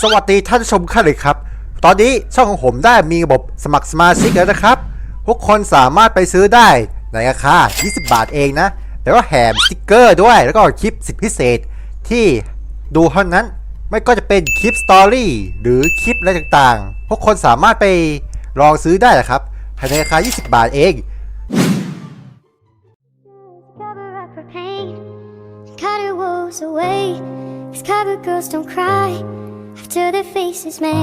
สวัสดีท่านชมค่ะเลยครับ ตอนนี้ช่องของผมได้มีระบบสมัครสมาชิกแล้วนะครับ ทุกคนสามารถไปซื้อได้ในราคา 20 บาทเองนะ แล้วก็แถมสติกเกอร์ด้วย แล้วก็คลิปสิทธิพิเศษที่ดูเท่านั้น ไม่ก็จะเป็นคลิปสตอรี่หรือคลิปอะไรต่างๆ ทุกคนสามารถไปลองซื้อได้นะครับภายในราคา 20 บาทเอง Cover up her pain, cut her woes away. Cause cover girls don't cry after the face is made.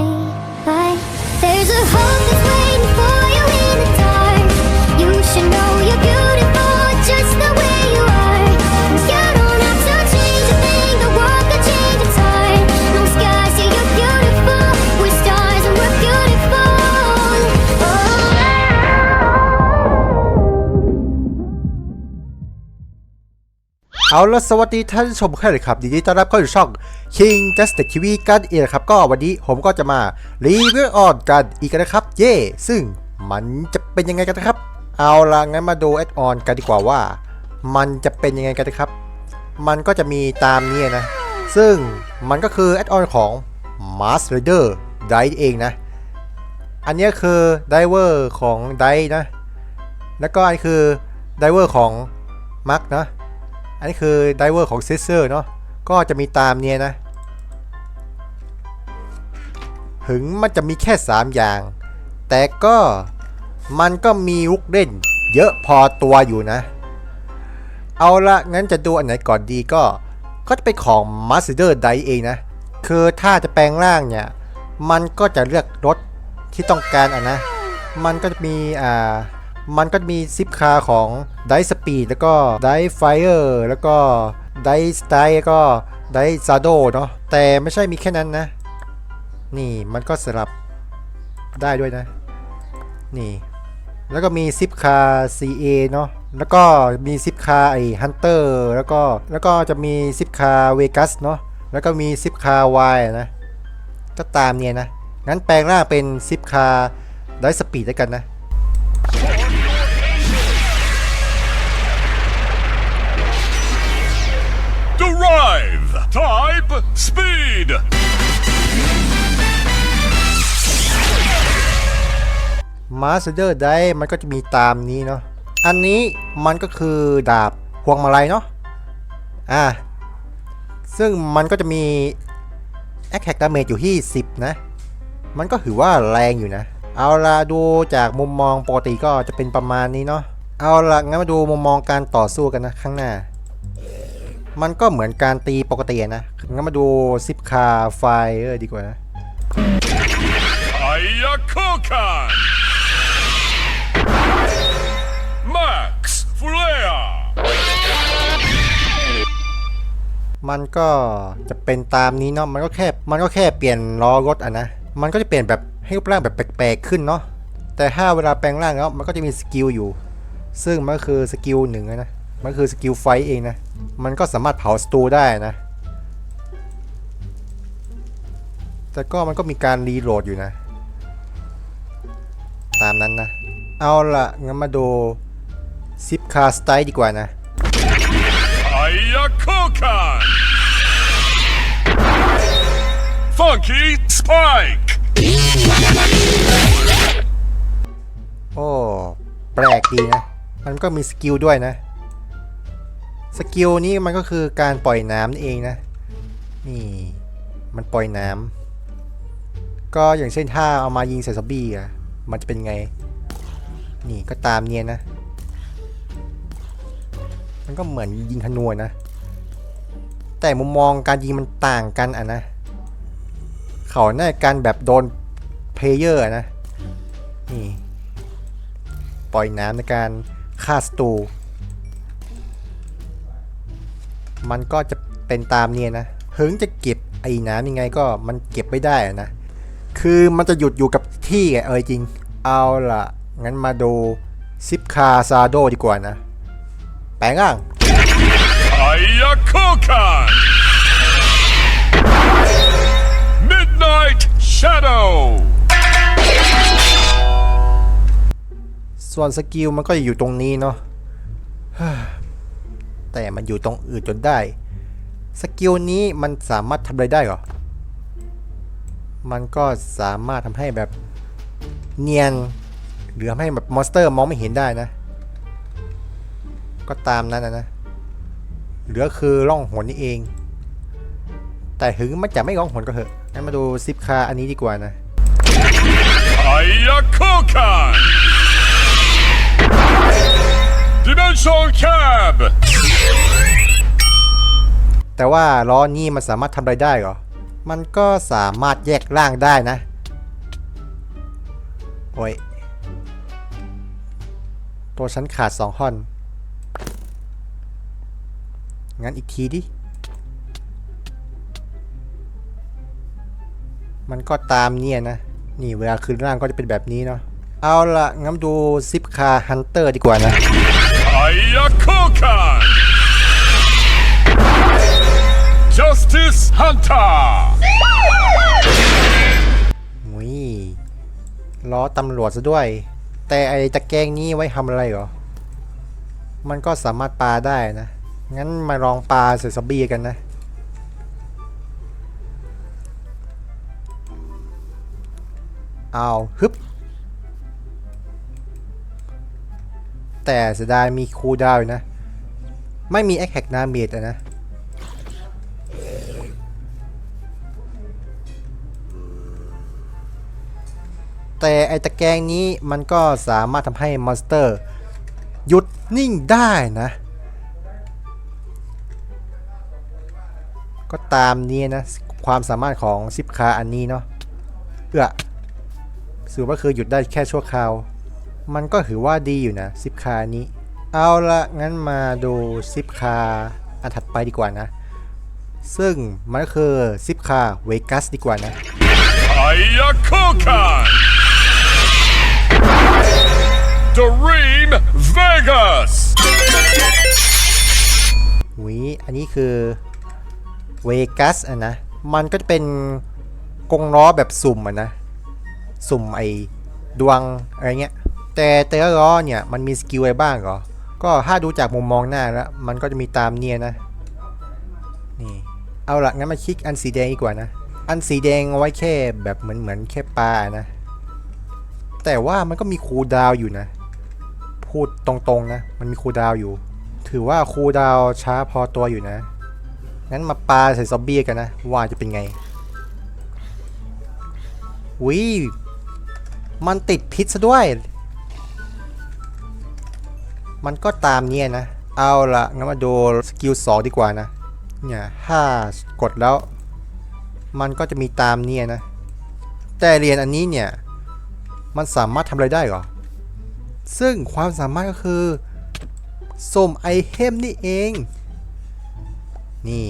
But there's a hope that's waiting for you in the dark. You should know you're beautiful เอาละสวัสดีท่านชมค่ะเลยครับยินดีต้อนรับเข้าสู่ช่อง King Just the TV กันเอีกนะครับ ก็วันนี้ผมก็จะมารีวิวออนกันอีกนะครับ เย่ซึ่งมันจะเป็นยังไงกันนะครับ เอาละงั้นมาดูแอดออนกันดีกว่าว่า มันจะเป็นยังไงกันนะครับ มันก็จะมีตามนี้นะ ซึ่งมันก็คือแอดออนของ Mars Rider d i เองนะ อันนี้คือไดเวอร์ของไดนะ แล้วก็อันนคือไดเวอร์ของมักนะ อันนี้คือไดเวอร์ของเซเซอร์เนาะก็จะมีตามเนี้ยนะ ถึงมันจะมีแค่ 3 อย่าง แต่ก็มันก็มีลูกเล่น เยอะพอตัวอยู่นะ เอาละงั้นจะดูอันไหนก่อนดีก็ ก็จะเป็นของ Master d i เองนะ คือถ้าจะแปลงร่างเนี่ย มันก็จะเลือกรถที่ต้องการอะนะ มันก็จะมีอ่า มันก็มีซิปคาของไดสปีดแล้วก็ไดไฟเออร์แล้วก็ไดสไตแล้วก็ไดซาโดเนาะแต่ไม่ใช่มีแค่นั้นนะ นี่มันก็สลับได้ด้วยนะ นี่ แล้วก็มีซิปคา CA เนาะแล้วก็มีซิปคาไอฮันเตอร์แล้วก็แล้วก็จะมีซิปคาเวกัสเนาะแล้วก็มีซิปคาวายนะก็ตามเนี่ยนะงั้นแปลงร่างเป็นซิปคาไดสปีดแล้วกันนะ Drive Type Speed! มาสเตอร์ได้มันก็จะมีตามนี้เนาะ อันนี้มันก็คือดาบพวงมาลัยเนาะ อ่า ซึ่งมันก็จะมี Attack Damage อยู่ที่ 10 นะ มันก็ถือว่าแรงอยู่นะ เอาละดูจากมุมมองปกติก็จะเป็นประมาณนี้เนาะ เอาละงั้นมาดูมุมมองการต่อสู้กันนะข้างหน้า มันก็เหมือนการตีปกติอะนะงั้นมาดูซิปคาไฟเออดีกว่านะ Ayakokan! Max Flare! มันก็จะเป็นตามนี้เนาะ มันก็แค่ มันก็แค่เปลี่ยนล้อรถอะนะ มันก็จะเปลี่ยนแบบให้รูปร่างแบบแปลกๆขึ้นเนาะ แต่ถ้าเวลาแปลงร่างแล้วมันก็จะมีสกิลอยู่ ซึ่งมันก็คือสกิลหนึ่งอะนะ มันคือสกิลไฟท์เองนะ มันก็สามารถเผาสตูได้นะ แต่ก็มันก็มีการรีโหลดอยู่นะ ตามนั้นนะ เอาละงั้นมาดูซิปคาสไตล์ดีกว่านะ Ayakokan! Funky Spike! โอ้ แปลกดีนะ มันก็มีสกิลด้วยนะ สกิลนี้มันก็คือการปล่อยน้ำนี่เองนะ นี่มันปล่อยน้ำก็อย่างเช่นถ้าเอามายิงใส่ซอมบี้อะมันจะเป็นไง นี่ก็ตามเนียนนะ มันก็เหมือนยิงธนูนะ แต่มุมมองการยิงมันต่างกันอะนะ เขาหน้าการแบบโดนเพลเยอร์นะ นี่ ปล่อยน้ำในการฆ่าศัต มันก็จะเป็นตามเนี่ยนะถึงจะเก็บไอ้น้ำยังไงก็มันเก็บไม่ได้อะนะ คือมันจะหยุดอยู่กับที่ไงเออจริง เอาล่ะ งั้นมาดูซิปคาซาโดดีกว่านะ แปลงร่าง Ayakokan! Midnight Shadow! ส่วนสกิลมันก็จะอยู่ตรงนี้เนาะ แต่มันอยู่ตรงอื่นจนได้ สกิลนี้มันสามารถทำอะไรได้เหรอ มันก็สามารถทำให้แบบเนียน หรือทำให้แบบมอนสเตอร์มองไม่เห็นได้นะ ก็ตามนั้นนะนะเหลือคือร่องหนนี่เอง แต่ถึงมันจะไม่ร่องหนก็เถอะงั้นมาดูซิปคาอันนี้ดีกว่านะ Ayakokan! Dimensional Cab! แต่ว่าล้อนี่มันสามารถทำอะไรได้เหรอ มันก็สามารถแยกร่างได้นะ โอ้ย ตัวฉันขาดสองท่อน งั้นอีกทีดิ มันก็ตามเนี่ยนะ นี่เวลาคืนร่างก็จะเป็นแบบนี้เนาะ เอาละงั้นดูซิปคาฮันเตอร์ดีกว่านะ Ayakokan! Justice Hunter! มุยล้อตำรวจซะด้วย แต่ไอ้ตะแกรงนี้ไว้ทำอะไรเหรอ มันก็สามารถปาได้นะ งั้นมาลองปาใส่ซอมบี้กันนะ เอาฮึบ แต่เสียดายมีคูลดาวน์นะ ไม่มีแอคแฮกนาเมดนะ แต่ไอตะแกรงนี้มันก็สามารถทำให้มอนสเตอร์ หยุดนิ่งได้นะ ก็ตามนี้นะ ความสามารถของซิปคาอันนี้เนาะเอื้อสื่อว่าคือหยุดได้แค่ชั่วคราว มันก็ถือว่าดีอยู่นะซิปคาอันนี้ เอาละงั้นมาดูซิปคาอันถัดไปดีกว่านะ ซึ่งมันก็คือซิปคาเวกัสดีกว่านะ Ayakokan! Dream Vegas! วิอันนี้คือเวกัสอะนะ มันก็จะเป็นกรงล้อแบบสุ่มอะนะ สุ่มไอ้ดวงอะไรเงี้ย แต่แต่ละล้อเนี่ยมันมีสกิลอะไรบ้างเหรอ ก็ถ้าดูจากมุมมองหน้าแล้ว มันก็จะมีตามเนี่ยนะ นี่ เอาละงั้นมาคลิกอันสีแดงดีกว่านะ อันสีแดงเอาไว้แค่แบบเหมือนเหมือนแค่ปลานะ แต่ว่ามันก็มีคูลดาวอยู่นะ พูดตรงๆนะ มันมีคูลดาวอยู่ ถือว่าคูลดาวช้าพอตัวอยู่นะ งั้นมาปาใส่ซอมบี้กันนะ ว่าจะเป็นไงวิมันติดพิษซะด้วย มันก็ตามเนี่ยนะ เอาละงั้นมาดูสกิลสองดีกว่านะ เนี่ยถ้ากดแล้ว มันก็จะมีตามเนี่ยนะ แต่เรียนอันนี้เนี่ย มันสามารถทำอะไรได้เหรอ ซึ่งความสามารถก็คือสุ่มไอเทมนี่เอง นี่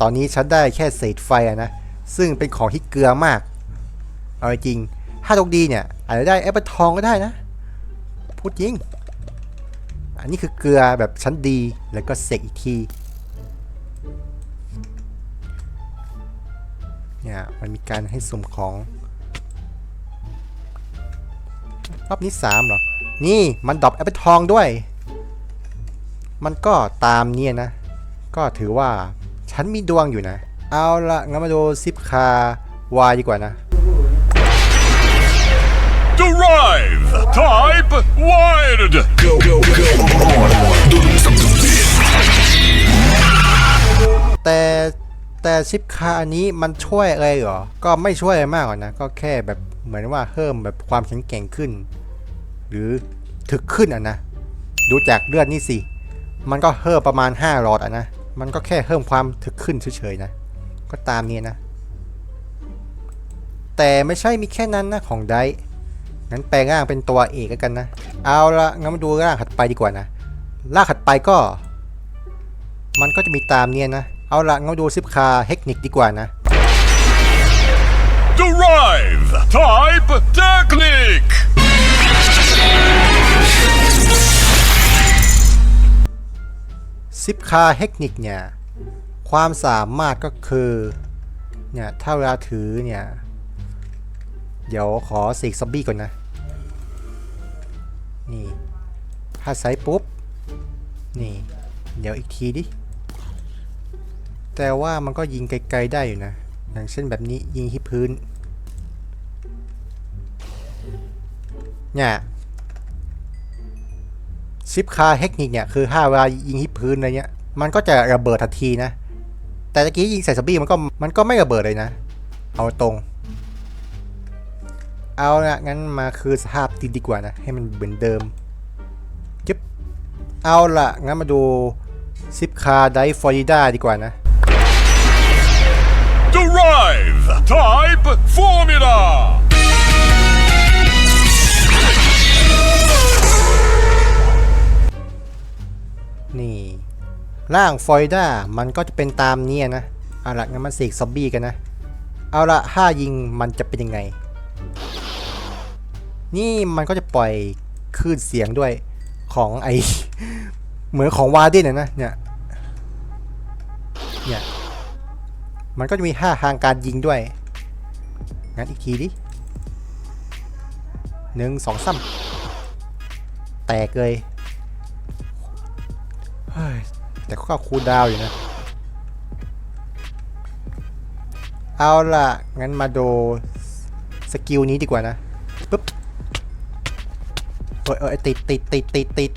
ตอนนี้ฉันได้แค่เศษไฟะนะ ซึ่งเป็นของที่เกลือมาก เอาจริง ถ้าตกดีเนี่ย อาจจะได้แอปเปิลทองก็ได้นะ พูดจริง อันนี้คือเกลือแบบชั้นดี แล้วก็เสกอีกทีเนี่ยมันมีการให้สุ่มของ รอบนี้สามเหรอ นี่มันดรอปแอปเปิลทองด้วย มันก็ตามเนี่ยนะ ก็ถือว่าฉันมีดวงอยู่นะ เอาละงั้นมาดูซิปคาวายดีกว่านะ Derive! Type Wired! Go, go, go! แต่แต่ชิปคาอันนี้มันช่วยอะไรเหรอ ก็ไม่ช่วยอะไรมากหรอกนะ ก็แค่แบบเหมือนว่าเพิ่มแบบความแข็งแกร่งขึ้น หรือถึกขึ้นอะนะ ดูจากเลือดนี่สิ มันก็เพิ่มประมาณ 5 หลอดอะนะ มันก็แค่เพิ่มความถึกขึ้นเฉยๆนะ ก็ตามนี้นะ แต่ไม่ใช่มีแค่นั้นนะของไดงั้นแปลงร่างเป็นตัวเอกกันนะ เอาละงั้นมาดูร่างถัดไปดีกว่านะ ร่างถัดไปก็ มันก็จะมีตามเนี่ยนะ เอาละงั้นมาดูซิปคาเทคนิคดีกว่านะ Derive! Type Technique! ซิปคาเทคนิคเนี่ยความสามารถก็คือเนี่ยถ้าเวลาถือเนี่ยเดี๋ยวขอเสกซอมบี้ก่อนนะ นี่ ถ้าใช้ปุ๊บ นี่ เดี๋ยวอีกทีดิ แต่ว่ามันก็ยิงไกลๆได้อยู่นะ อย่างเช่นแบบนี้ยิงที่พื้น เนี่ย ซิปคาเทคนิคเนี่ยคือถ้าเวลายิงที่พื้นอะไรเงี้ย มันก็จะระเบิดทันทีนะ แต่ตะกี้ยิงใส่ซอมบี้มันก็มันก็ไม่ระเบิดเลยนะ เอาตรง เอาละงั้นมาคือสภาพดินดีกว่านะ ให้มันเหมือนเดิมจึ๊บเอาละงั้นมาดูซิปคาไดฟลอริดาดีกว่านะ Derive Type Formula! นี่ ร่างฟอริดามันก็จะเป็นตามเนี้นะ เอาละงั้นมาเสกซอมบี้กันนะ เอาละถ้ายิงมันจะเป็นยังไง นี่มันก็จะปล่อยคลื่นเสียงด้วยของไอเหมือนของวาร์เดนนนะเนี่ย เนี่ย มันก็จะมีท่าทางการยิงด้วย งั้นอีกทีดิหนึ่งสองสามแตกเลย แต่ก็คูลดาวอยู่นะ เอาล่ะ งั้นมาดูสกิลนี้ดีกว่านะปึ๊บเอยเอยติดติดติดติดติด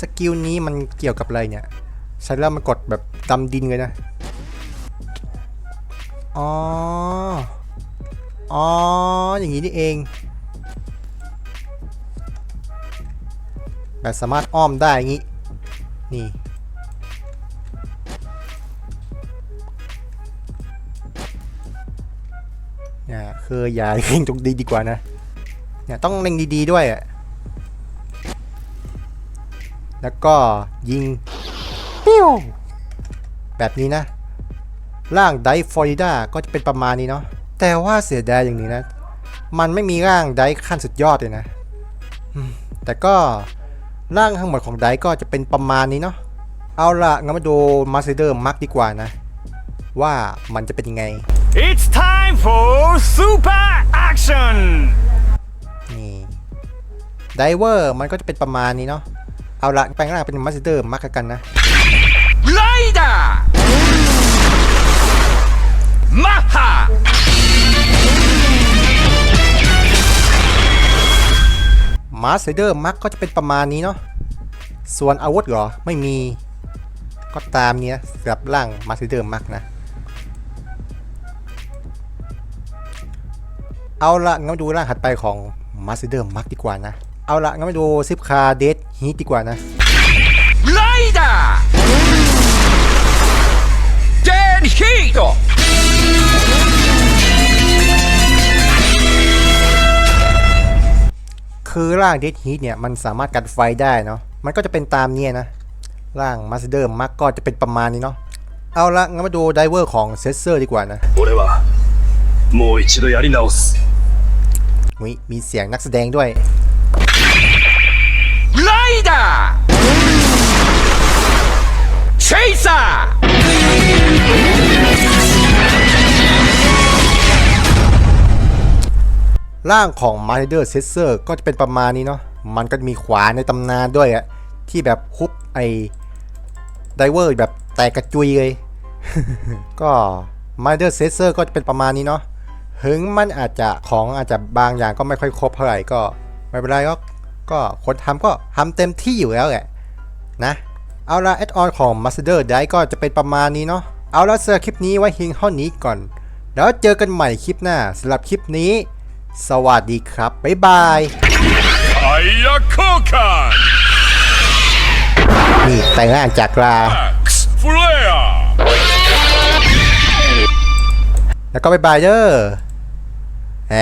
สกิลนี้มันเกี่ยวกับอะไรเนี่ยใช้แล้วมันกดแบบดำดินเลยนะ อ๋อ อ๋อ อย่างนี้นี่เอง แบบสามารถอ้อมได้อย่างนี้ นี่ เนี่ยคืออย่าเล็งตรงดีดีกว่านะ เนี่ยต้องเล็งดีๆด้วยอะแล้วก็ยิง ปิ้ว แบบนี้นะ ร่างไดฟลอริดาก็จะเป็นประมาณนี้เนาะ แต่ว่าเสียดายอย่างนี้นะ มันไม่มีร่างไดขั้นสุดยอดเลยนะอืมแต่ก็ร่างทั้งหมดของไดก็จะเป็นประมาณนี้เนาะ เอาละงั้นมาดูมาสเตอร์มักดีกว่านะ ว่ามันจะเป็นยังไง It's time for super action! นี่ไดเวอร์มันก็จะเป็นประมาณนี้เนาะ เอาละแปลงร่างเป็นมาสเตอร์มักกันนะ มาสเตอร์มักก็จะเป็นประมาณนี้เนาะส่วนอาวุธเหรอ ไม่มีก็ตามเนี้ยสำหรับร่างมาสเตอร์มักนะ เอาละงั้นมาดูร่างถัดไปของมาสเตอร์มักดีกว่านะ เอาละงั้นมาดูซิปคาเดดฮีทดีกว่านะ Rider! Dead Heat! คือร่างเดดฮีทเนี่ยมันสามารถกัดไฟได้เนาะมันก็จะเป็นตามเนี่ยนะ ร่างมาสเดอร์มักก็จะเป็นประมาณนี้เนาะเอาละงั้นมาดูไดเวอร์ของเซสเซอร์ดีกว่านะมีเสียงนักแสดงด้วยไรดาเชซ่า ร่างของ m a r d e r s e s s o r ก็จะเป็นประมาณนี้เนาะมันก็มีขวานในตำนานด้วยอะที่แบบฮุบไอไดเวอร์แบบแตกกระจุยเลย ก็ m a r d e r s e s s o r ก็จะเป็นประมาณนี้เนาะถึงมันอาจจะของอาจจะบางอย่างก็ไม่ค่อยครบเท่าไหร่ก็ไม่เป็นไรก็ก็คนทำก็ทำเต็มที่อยู่แล้วแหละนะ เอาละแอดออนของ Master ได้ก็จะเป็นประมาณนี้เนาะเอาละเซอร์คลิปนี้ไว้เพียงเท่านี้ก่อน แล้วเจอกันใหม่คลิปหน้าสำหรับคลิปนี้ สวัสดีครับ บ๊ายบาย Ayakokan! นี่แต่งร่างจากลา Max Flare! แล้วก็บ๊ายบายเด้อแหม